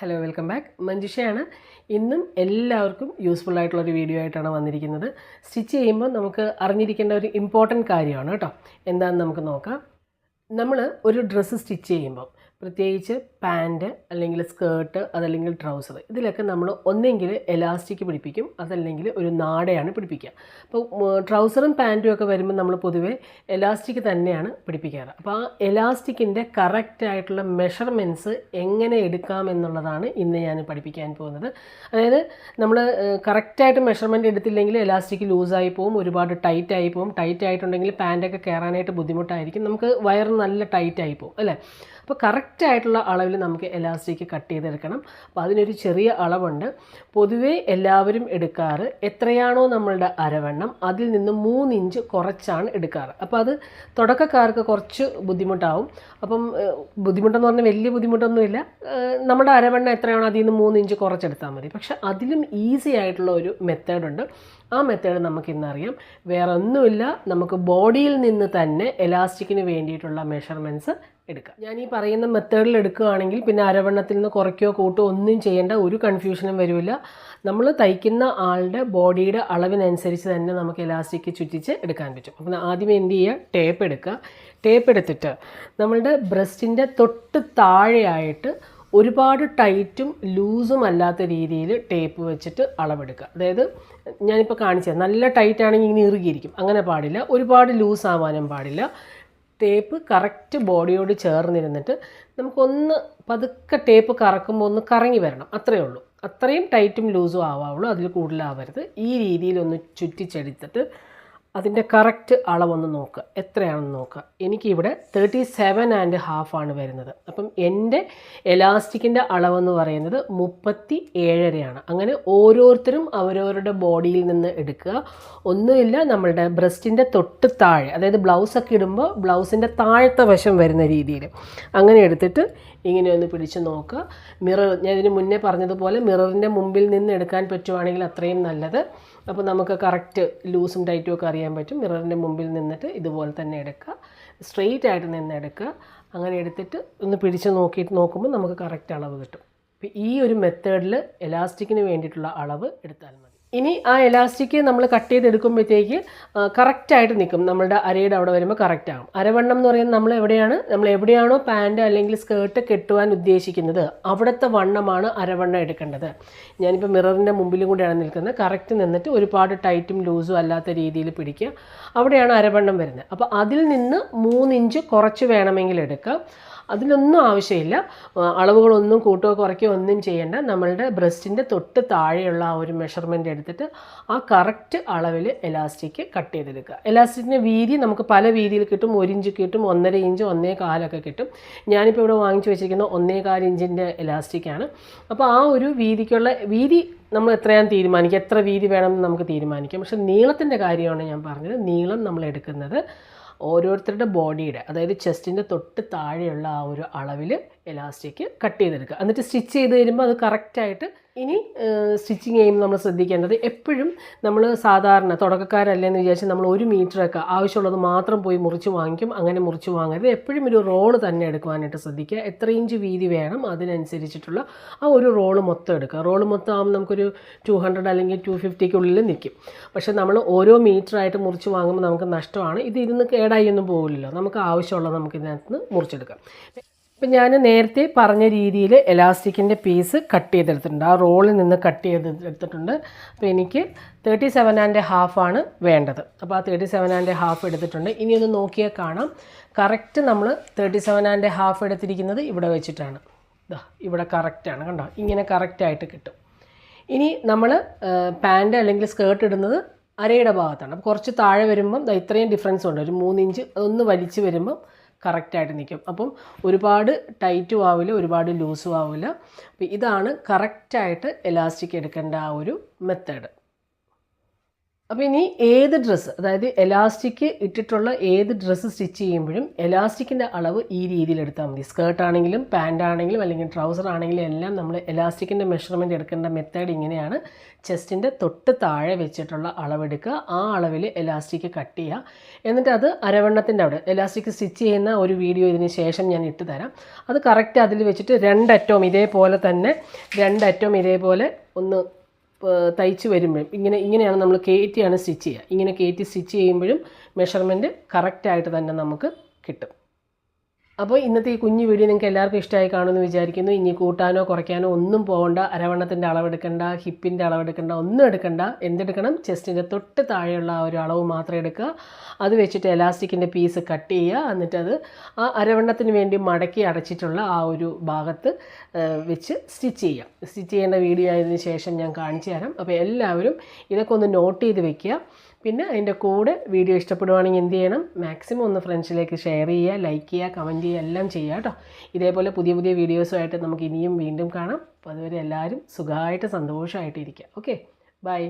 Hello welcome back മഞ്ജുഷയാണ്. ഇന്നും എല്ലാവർക്കും useful ആയിട്ടുള്ള ഒരു വീഡിയോ ആയിട്ടാണ് വന്നിരിക്കുന്നത്. സ്റ്റിച്ച് ചെയ്യുമ്പോൾ നമുക്ക് അറിഞ്ഞിരിക്കേണ്ട ഒരു ഇമ്പോർട്ടന്റ് കാര്യമാണ് കേട്ടോ. എന്താണെന്ന് നമുക്ക് നോക്കാം. നമ്മൾ ഒരു ഡ്രസ്സ് സ്റ്റിച്ച് ചെയ്യുമ്പോൾ പ്രത്യേകിച്ച് പാന്റ് അല്ലെങ്കിൽ സ്കേർട്ട് അതല്ലെങ്കിൽ ട്രൗസർ ഇതിലൊക്കെ നമ്മൾ ഒന്നെങ്കിൽ എലാസ്റ്റിക് പിടിപ്പിക്കും അതല്ലെങ്കിൽ ഒരു നാടയാണ് പിടിപ്പിക്കുക. അപ്പോൾ ട്രൗസറും പാന്റും ഒക്കെ വരുമ്പോൾ നമ്മൾ പൊതുവേ എലാസ്റ്റിക് തന്നെയാണ് പിടിപ്പിക്കാറ്. അപ്പോൾ ആ എലാസ്റ്റിക്കിന്റെ കറക്റ്റായിട്ടുള്ള മെഷർമെന്റ്സ് എങ്ങനെ എടുക്കാം എന്നുള്ളതാണ് ഇന്ന് ഞാൻ പഠിപ്പിക്കാൻ പോകുന്നത്. അതായത് നമ്മൾ കറക്റ്റായിട്ട് മെഷർമെന്റ് എടുത്തില്ലെങ്കിൽ എലാസ്റ്റിക് ലൂസായി പോകും ഒരുപാട് ടൈറ്റ് ആയി പോകും ടൈറ്റ് ആയിട്ടുണ്ടെങ്കിൽ പാന്റൊക്കെ കയറാനായിട്ട് ബുദ്ധിമുട്ടായിരിക്കും. നമുക്ക് വയർ നല്ല ടൈറ്റ് ആയി പോകും അല്ലേ? അപ്പോൾ കറക്റ്റായിട്ടുള്ള അളവിൽ നമുക്ക് എലാസ്റ്റിക് കട്ട് ചെയ്തെടുക്കണം. അപ്പോൾ അതിനൊരു ചെറിയ അളവുണ്ട്. പൊതുവേ എല്ലാവരും എടുക്കാറ്. എത്രയാണോ നമ്മളുടെ അരവണ്ണം അതിൽ നിന്ന് മൂന്ന് ഇഞ്ച് കുറച്ചാണ് എടുക്കാറ്. അപ്പോൾ അത് തുടക്കക്കാർക്ക് കുറച്ച് ബുദ്ധിമുട്ടാവും. അപ്പം ബുദ്ധിമുട്ടെന്ന് പറഞ്ഞാൽ വലിയ ബുദ്ധിമുട്ടൊന്നുമില്ല. നമ്മുടെ അരവണ്ണം എത്രയാണോ അതിൽ നിന്ന് മൂന്ന് ഇഞ്ച് കുറച്ചെടുത്താൽ മതി. പക്ഷെ അതിലും ഈസി ആയിട്ടുള്ള ഒരു മെത്തേഡുണ്ട് ആ മെത്തേഡ് നമുക്ക് ഇന്നറിയാം. വേറെ ഒന്നുമില്ല നമുക്ക് ബോഡിയിൽ നിന്ന് തന്നെ എലാസ്റ്റിക്കിന് വേണ്ടിയിട്ടുള്ള മെഷർമെന്റ്സ് എടുക്കാം. ഞാൻ ഈ പറയുന്ന മെത്തേഡിൽ എടുക്കുകയാണെങ്കിൽ പിന്നെ അരവണ്ണത്തിൽ നിന്ന് കുറയ്ക്കോ കൂട്ടോ ഒന്നും ചെയ്യേണ്ട ഒരു കൺഫ്യൂഷനും വരില്ല. നമ്മൾ തയ്ക്കുന്ന ആളുടെ ബോഡിയുടെ അളവിനനുസരിച്ച് തന്നെ നമുക്ക് ഇലാസ്റ്റിക് ചുറ്റിച്ച് എടുക്കാൻ പറ്റും. അപ്പം ആദ്യം എന്ത് ചെയ്യുക? ടേപ്പ് എടുക്കുക. ടേപ്പ് എടുത്തിട്ട് നമ്മളുടെ ബ്രസ്റ്റിന്റെ തൊട്ട് താഴെയായിട്ട് ഒരുപാട് ടൈറ്റും ലൂസും അല്ലാത്ത രീതിയിൽ ടേപ്പ് വെച്ചിട്ട് അളവെടുക്കുക. അതായത് ഞാനിപ്പോൾ കാണിച്ചത് നല്ല ടൈറ്റ് ആണെങ്കിൽ ഇങ്ങനെ ഇറുകിയിരിക്കും. അങ്ങനെ പാടില്ല. ഒരുപാട് ലൂസ് ആവാനും പാടില്ല. ടേപ്പ് കറക്റ്റ് ബോഡിയോട് ചേർന്നിരുന്നിട്ട് നമുക്കൊന്ന് പതുക്കെ ടേപ്പ് കറക്കുമ്പോൾ ഒന്ന് കറങ്ങി വരണം. അത്രയേ ഉള്ളൂ. അത്രയും ടൈറ്റും ലൂസും ആവാവുള്ളൂ. അതിൽ കൂടുതലാവരുത് ഈ രീതിയിലൊന്ന് ചുറ്റിച്ചെടുത്തിട്ട് അതിന്റെ കറക്റ്റ് അളവൊന്ന് നോക്കുക എത്രയാണെന്ന് നോക്കുക എനിക്കിവിടെ തേർട്ടി സെവൻ ആൻഡ് ഹാഫ് ആണ് വരുന്നത്. അപ്പം എന്റെ എലാസ്റ്റിക്കിന്റെ അളവെന്ന് പറയുന്നത് മുപ്പത്തി ഏഴരയാണ് അങ്ങനെ ഓരോരുത്തരും അവരവരുടെ ബോഡിയിൽ നിന്ന് എടുക്കുക. ഒന്നുമില്ല നമ്മളുടെ ബ്രസ്റ്റിന്റെ തൊട്ട് താഴെ അതായത് ബ്ലൗസൊക്കെ ഇടുമ്പോൾ ബ്ലൗസിന്റെ താഴത്തെ വശം വരുന്ന രീതിയിൽ. അങ്ങനെ എടുത്തിട്ട് ഇങ്ങനെ ഒന്ന് പിടിച്ച് നോക്കുക. മിറർ ഞാൻ ഇതിന് മുന്നേ പറഞ്ഞതുപോലെ മിററിന്റെ മുമ്പിൽ നിന്ന് എടുക്കാൻ പറ്റുവാണെങ്കിൽ അത്രയും നല്ലത്. അപ്പോൾ നമുക്ക് കറക്റ്റ് ലൂസും ടൈറ്റും ഒക്കെ അറിയാൻ പറ്റും. മിററിന്റെ മുമ്പിൽ നിന്നിട്ട് ഇതുപോലെ തന്നെ എടുക്കുക. സ്ട്രെയിറ്റ് ആയിട്ട് നിന്ന് എടുക്കുക. അങ്ങനെ എടുത്തിട്ട് ഒന്ന് പിടിച്ച് നോക്കിയിട്ട് നോക്കുമ്പോൾ നമുക്ക് കറക്റ്റ് അളവ് കിട്ടും. അപ്പോൾ ഈ ഒരു മെത്തേഡിൽ എലാസ്റ്റിക്കിന് വേണ്ടിയിട്ടുള്ള അളവ് എടുത്താൽ മതി. ഇനി ആ എലാസ്റ്റിക് നമ്മൾ കട്ട് ചെയ്തെടുക്കുമ്പോഴത്തേക്ക് കറക്റ്റായിട്ട് നിൽക്കും നമ്മളുടെ അരയുടെ അവിടെ വരുമ്പോൾ കറക്റ്റ് ആകും അരവണ്ണം എന്ന് പറയുന്നത് നമ്മൾ എവിടെയാണ്? നമ്മൾ എവിടെയാണോ പാന്റ് അല്ലെങ്കിൽ സ്കേർട്ട് കെട്ടുവാൻ ഉദ്ദേശിക്കുന്നത് അവിടുത്തെ വണ്ണമാണ് അരവണ്ണം എടുക്കേണ്ടത്. ഞാനിപ്പോൾ മിററിന്റെ മുമ്പിലും കൂടെയാണ് നിൽക്കുന്നത്. കറക്റ്റ് നിന്നിട്ട് ഒരുപാട് ടൈറ്റും ലൂസും അല്ലാത്ത രീതിയിൽ പിടിക്കുക. അവിടെയാണ് അരവണ്ണം വരുന്നത്. അപ്പോൾ അതിൽ നിന്ന് മൂന്നിഞ്ച് കുറച്ച് വേണമെങ്കിൽ എടുക്കാം. അതിനൊന്നും ആവശ്യമില്ല. അളവുകളൊന്നും കൂട്ടുകയോ കുറയ്ക്കുകയോ ഒന്നും ചെയ്യേണ്ട. നമ്മളുടെ ബ്രസ്റ്റിന്റെ തൊട്ട് താഴെയുള്ള ആ ഒരു മെഷർമെന്റ് എടുത്തിട്ട് ആ കറക്റ്റ് അളവിൽ എലാസ്റ്റിക് കട്ട് ചെയ്തെടുക്കുക. എലാസ്റ്റിക്കിന്റെ വീതി നമുക്ക് പല വീതിയിൽ കിട്ടും. ഒരു ഇഞ്ച് കിട്ടും ഒന്നര ഇഞ്ച് ഒന്നേ കാലൊക്കെ കിട്ടും. ഞാനിപ്പോൾ ഇവിടെ വാങ്ങിച്ചു വെച്ചിരിക്കുന്ന ഒന്നേ കാൽ ഇഞ്ചിന്റെ എലാസ്റ്റിക്കാണ് അപ്പോൾ ആ ഒരു വീതിക്കുള്ള വീതി നമ്മൾ എത്രയാൻ തീരുമാനിക്കുക? എത്ര വീതി വേണമെന്ന് നമുക്ക് തീരുമാനിക്കാം. പക്ഷേ നീളത്തിന്റെ കാര്യമാണ് ഞാൻ പറഞ്ഞത്. നീളം നമ്മൾ എടുക്കുന്നത് ഓരോരുത്തരുടെ ബോഡിയുടെ അതായത് ചെസ്റ്റിന്റെ തൊട്ട് താഴെയുള്ള ആ ഒരു അളവിൽ എലാസ്റ്റിക് കട്ട് ചെയ്തെടുക്കുക. എന്നിട്ട് സ്റ്റിച്ച് ചെയ്ത് തരുമ്പോൾ അത് കറക്റ്റായിട്ട് ഇനി സ്റ്റിച്ചിങ് ചെയ്യുമ്പോൾ നമ്മൾ ശ്രദ്ധിക്കേണ്ടത് എപ്പോഴും നമ്മൾ സാധാരണ തുടക്കക്കാരല്ലെന്ന് വിചാരിച്ച് നമ്മൾ ഒരു മീറ്ററൊക്കെ ആവശ്യമുള്ളത് മാത്രം പോയി മുറിച്ച് വാങ്ങിക്കും അങ്ങനെ മുറിച്ച് വാങ്ങരുത്. എപ്പോഴും ഒരു റോൾ തന്നെ എടുക്കുവാനായിട്ട് ശ്രദ്ധിക്കുക. എത്ര ഇഞ്ച് വീതി വേണം അതിനനുസരിച്ചിട്ടുള്ള ആ ഒരു റോൾ മൊത്തം എടുക്കുക. റോൾ മൊത്തം ആകുമ്പോൾ നമുക്കൊരു ടു ഹൺഡ്രഡ് അല്ലെങ്കിൽ ടു ഫിഫ്റ്റിക്കുള്ളിൽ നിൽക്കും. പക്ഷേ നമ്മൾ ഓരോ മീറ്ററായിട്ട് മുറിച്ച് വാങ്ങുമ്പോൾ നമുക്ക് നഷ്ടമാണ്. ഇത് ഇരുന്ന് കേടായി ഒന്നും പോകില്ലല്ലോ നമുക്ക് ആവശ്യമുള്ളത് നമുക്ക് ഇതിനകത്ത് നിന്ന് മുറിച്ചെടുക്കാം. ഇപ്പം ഞാൻ നേരത്തെ പറഞ്ഞ രീതിയിൽ എലാസ്റ്റിക്കിന്റെ പീസ് കട്ട് ചെയ്തെടുത്തിട്ടുണ്ട്. ആ റോളിൽ നിന്ന് കട്ട് ചെയ്തെടുത്തിട്ടുണ്ട്. അപ്പോൾ എനിക്ക് തേർട്ടി സെവൻ ആൻഡ് ഹാഫാണ് വേണ്ടത്. അപ്പോൾ ആ തേർട്ടി സെവൻ ആൻഡ് ഹാഫ് എടുത്തിട്ടുണ്ട്. ഇനി ഒന്ന് നോക്കിയാൽ കാണാം. കറക്റ്റ് നമ്മൾ തേർട്ടി സെവൻ ആൻഡ് ഹാഫ് എടുത്തിരിക്കുന്നത് ഇവിടെ വെച്ചിട്ടാണ്. ഇതാ ഇവിടെ കറക്റ്റാണ് കണ്ടോ? ഇങ്ങനെ കറക്റ്റായിട്ട് കിട്ടും. ഇനി നമ്മൾ പാന്റ് അല്ലെങ്കിൽ സ്കേർട്ട് ഇടുന്നത് അരയുടെ ഭാഗത്താണ്. അപ്പോൾ കുറച്ച് താഴെ വരുമ്പം ഇത്രയും ഡിഫറൻസ് ഉണ്ട്. ഒരു മൂന്നിഞ്ച് ഒന്ന് വലിച്ച് വരുമ്പം കറക്റ്റായിട്ട് നിൽക്കും. അപ്പം ഒരുപാട് ടൈറ്റും ആവില്ല ഒരുപാട് ലൂസും ആവില്ല അപ്പോൾ ഇതാണ് കറക്റ്റായിട്ട് എലാസ്റ്റിക് എടുക്കേണ്ട ആ ഒരു മെത്തേഡ്. അപ്പോൾ ഇനി ഏത് ഡ്രസ്സ് അതായത് എലാസ്റ്റിക് ഇട്ടിട്ടുള്ള ഏത് ഡ്രസ്സ് സ്റ്റിച്ച് ചെയ്യുമ്പോഴും എലാസ്റ്റിക്കിന്റെ അളവ് ഈ രീതിയിൽ എടുത്താൽ മതി. സ്കേർട്ട് ആണെങ്കിലും പാന്റ് ആണെങ്കിലും അല്ലെങ്കിൽ ട്രൗസർ ആണെങ്കിലും എല്ലാം നമ്മൾ എലാസ്റ്റിക്കിന്റെ മെഷർമെന്റ് എടുക്കേണ്ട മെത്തേഡ് ഇങ്ങനെയാണ്. ചെസ്റ്റിന്റെ തൊട്ട് താഴെ വെച്ചിട്ടുള്ള അളവെടുക്കുക ആ അളവിൽ എലാസ്റ്റിക് കട്ട് ചെയ്യുക. എന്നിട്ട് അത് അരവണ്ണത്തിന്റെ അവിടെ എലാസ്റ്റിക് സ്റ്റിച്ച് ചെയ്യുന്ന ഒരു വീഡിയോ ഇതിന് ശേഷം ഞാൻ ഇട്ട് തരാം. അത് കറക്റ്റ് അതിൽ വെച്ചിട്ട് രണ്ടറ്റവും ഇതേപോലെ തന്നെ രണ്ടറ്റവും ഇതേപോലെ ഒന്ന് തയ്ച്ച് വരുമ്പോഴും. ഇങ്ങനെ ഇങ്ങനെയാണ് നമ്മൾ കയറ്റിയാണ് സ്റ്റിച്ച് ചെയ്യുക. ഇങ്ങനെ കയറ്റി സ്റ്റിച്ച് ചെയ്യുമ്പോഴും മെഷർമെന്റ് കറക്റ്റായിട്ട് തന്നെ നമുക്ക് കിട്ടും. അപ്പോൾ ഇന്നത്തെ ഈ കുഞ്ഞു വീഡിയോ നിങ്ങൾക്ക് എല്ലാവർക്കും ഇഷ്ടമായി കാണുമെന്ന് വിചാരിക്കുന്നു. ഇനി കൂട്ടാനോ കുറയ്ക്കാനോ ഒന്നും പോകണ്ട അരവണ്ണത്തിന്റെ അളവെടുക്കണ്ട ഹിപ്പിന്റെ അളവെടുക്കണ്ട ഒന്നും എടുക്കണ്ട. എന്തെടുക്കണം? ചെസ്റ്റിന്റെ തൊട്ട് താഴെയുള്ള ആ ഒരു അളവ് മാത്രം എടുക്കുക. അത് വെച്ചിട്ട് എലാസ്റ്റിക്കിന്റെ പീസ് കട്ട് ചെയ്യുക. എന്നിട്ടത് ആ അരവണ്ണത്തിന് വേണ്ടി മടക്കി അടച്ചിട്ടുള്ള ആ ഒരു ഭാഗത്ത് വെച്ച് സ്റ്റിച്ച് ചെയ്യാം സ്റ്റിച്ച് ചെയ്യേണ്ട വീഡിയോ ആയതിനു ശേഷം ഞാൻ കാണിച്ചു തരാം. അപ്പോൾ എല്ലാവരും ഇതൊക്കെ ഒന്ന് നോട്ട് ചെയ്ത് വെക്കുക. പിന്നെ അതിന്റെ കൂടെ വീഡിയോ ഇഷ്ടപ്പെടുവാണെങ്കിൽ എന്ത് ചെയ്യണം? മാക്സിമം ഒന്ന് ഫ്രണ്ട്സിലേക്ക് ഷെയർ ചെയ്യുക ലൈക്ക് ചെയ്യുക കമന്റ് ചെയ്യുക എല്ലാം ചെയ്യുക കേട്ടോ. ഇതേപോലെ പുതിയ പുതിയ വീഡിയോസുമായിട്ട് നമുക്ക് ഇനിയും വീണ്ടും കാണാം. അപ്പോൾ അതുവരെ എല്ലാവരും സുഖമായിട്ട് സന്തോഷമായിട്ട് ഇരിക്കുക. Okay bye